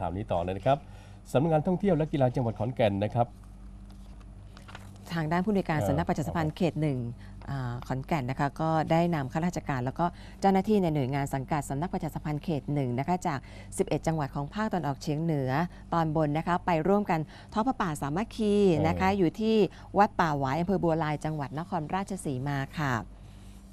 ข่าวนี้ต่อเลยนะครับสำนักงานท่องเที่ยวและกีฬาจังหวัดขอนแก่นนะครับทางด้านผู้ในวยการเอ่อสำนักประชาสัมพันธ์เขตหนึ่งอ่าขอนแก่นนะคะก็ได้นำข้าราชการ แล้วก็เจ้าหน้าที่ในหน่วยงานสังกัดสำนักประชาสัมพันธ์เขตหนึ่งนะคะจาก 11 จังหวัดของภาคตอนออกเฉียงเหนือตอนบนนะคะไปร่วมกันทอดพระป่าสามัคคีนะคะอยู่ที่วัดป่าหวายอำเภอบัวลายจังหวัดนครราชสีมาค่ะ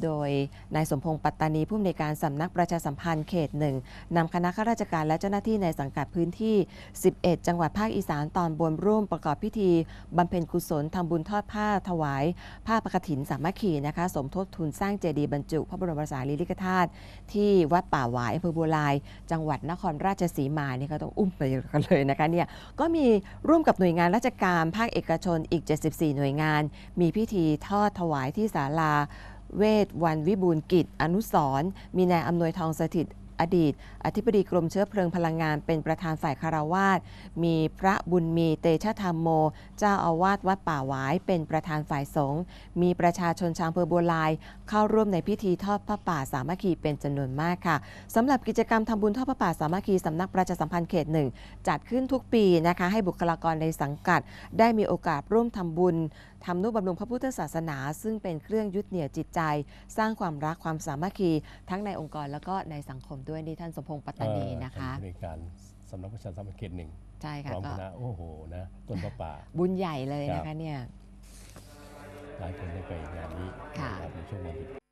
โดยนายสมพงษ์ปัตตานีผู้อำนวยการสำนักประชาสัมพันธ์เขตหนึ่งนำคณะข้าราชการและเจ้าหน้าที่ในสังกัดพื้นที่ 11 จังหวัดภาคอีสานตอนบนร่วมประกอบพิธีบำเพ็ญกุศลทำบุญทอดผ้าถวาย ผ้าประกฐินสามัคคีนะคะ สมทบทุนสร้างเจดีย์บรรจุ พระบรมสารีริกธาตุที่วัดป่าหวายอำเภอบัวลาย จังหวัดนครราชสีมาเนี่ยก็ต้องอุ้มไปกันเลยนะคะเนี่ยก็มีร่วมกับหน่วยงานราชการภาคเอกชนอีก 74 หน่วยงาน มีพิธีทอดถวายที่ศาลา เวทวันวิบูลกิจ อนุสรมีนายอำนวยทองสถิตอดีต อธิบดีกรมเชื้อเพลิงพลังงานเป็นประธานฝ่ายคารวาสมีพระบุญมีเตชะธรรมโม เจ้าอาวาสวัดป่าหวายเป็นประธานฝ่ายสงฆ์มีประชาชนชาวอำเภอบัวลาย เข้าร่วมในพิธีทอดพระป่าสามัคคีเป็นจำนวนมากค่ะสำหรับกิจกรรมทำบุญทอดพระป่าสามัคคีสำนักประชาสัมพันธ์เขตหนึ่งจัดขึ้นทุกปีนะคะ ให้บุคลากรในสังกัด ได้มีโอกาสร่วมทำบุญทำนุบำรุงพระพุทธศาสนา ซึ่งเป็นเครื่องยึดเหนี่ยวจิตใจ สร้างความรักความสามัคคี ทั้งในองค์กรแล้วก็ในสังคมด้วยนี่ท่านสมพงษ์ปัตตานีนะคะเอ่อท่าผู้ในวยการสำนักประชาสัมพันธ์เขตหนึ่งใช่พค่ะร้อมก็คณะโอ้โหนะต้นพระป่า บุญใหญ่เลยครันะคะบเนี่ยหลายคนได้ไปงานนี้ค่ะนะครับในช่วงวันหยุด